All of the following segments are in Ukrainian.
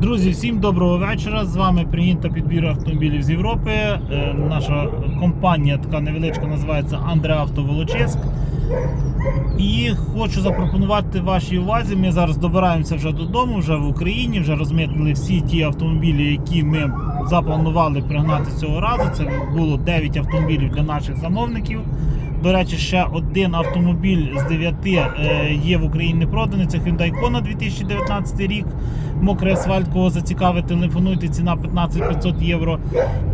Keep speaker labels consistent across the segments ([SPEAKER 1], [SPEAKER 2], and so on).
[SPEAKER 1] Друзі, всім доброго вечора. З вами пригін та підбір автомобілів з Європи. Е, Наша компанія така невеличка називається Андре Авто Волочиськ. І хочу запропонувати вашій увазі. Ми зараз добираємося вже додому, вже в Україні, вже розмитнили всі ті автомобілі, які ми запланували пригнати цього разу. Це було 9 автомобілів для наших замовників. До речі, ще один автомобіль з 9 е, є в Україні проданий. Це Hyundai Kona 2019 рік. Мокрий асфальт, кого зацікавить, телефонуйте, ціна 15 500 євро.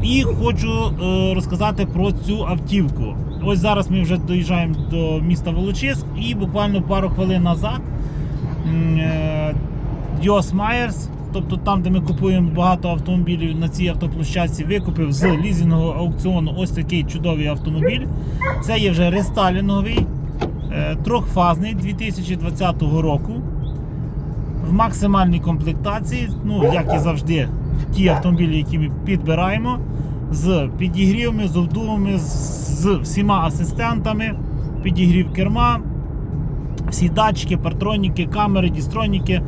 [SPEAKER 1] І хочу е, розказати про цю автівку. Ось зараз ми вже доїжджаємо до міста Волочиськ і буквально пару хвилин назад е, Майерс, тобто там, де ми купуємо багато автомобілів на цій автоплощадці, викупив з лізингового аукціону ось такий чудовий автомобіль. Це є вже рестайлінговий, е, трьохфазний 2020 року. В максимальній комплектації, ну як і завжди, ті автомобілі, які ми підбираємо, з підігрівами, з обдувами, з всіма асистентами, підігрів керма, всі датчики, партроніки, камери, дістроніки.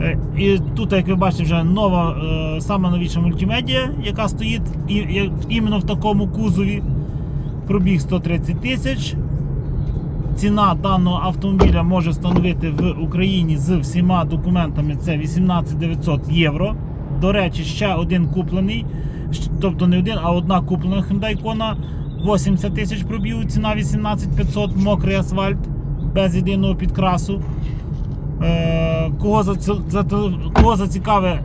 [SPEAKER 1] Е, І тут, як ви бачите, вже нова, е, сама новіша мультимедіа, яка стоїть іменно в такому кузові. Пробіг 130 тисяч. Ціна даного автомобіля може становити в Україні з всіма документами це 18 900 євро. До речі, ще один куплений, тобто не один, а одна куплена Hyundai Kona 80 тисяч пробігу, ціна 18 500, мокрий асфальт без єдиного підкрасу. Е, кого, за, кого зацікавить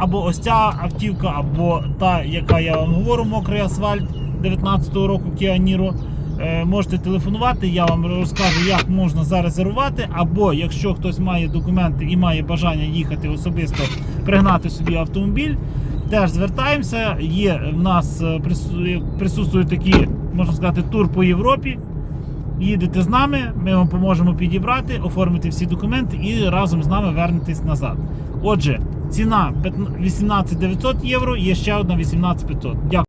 [SPEAKER 1] або ось ця автівка, або та, яка я вам говорю, мокрий асфальт 19-го року Niro. Е, Можете телефонувати, я вам розкажу, як можна зарезервувати. Або якщо хтось має документи і має бажання їхати особисто пригнати собі автомобіль, теж звертаємося. Є в нас е, присутствують такі, можна сказати, тур по Європі. Їдете з нами, ми вам поможемо підібрати, оформити всі документи і разом з нами вернетесь назад. Отже, ціна 18 900 євро, є ще одна 18 500. Дякую.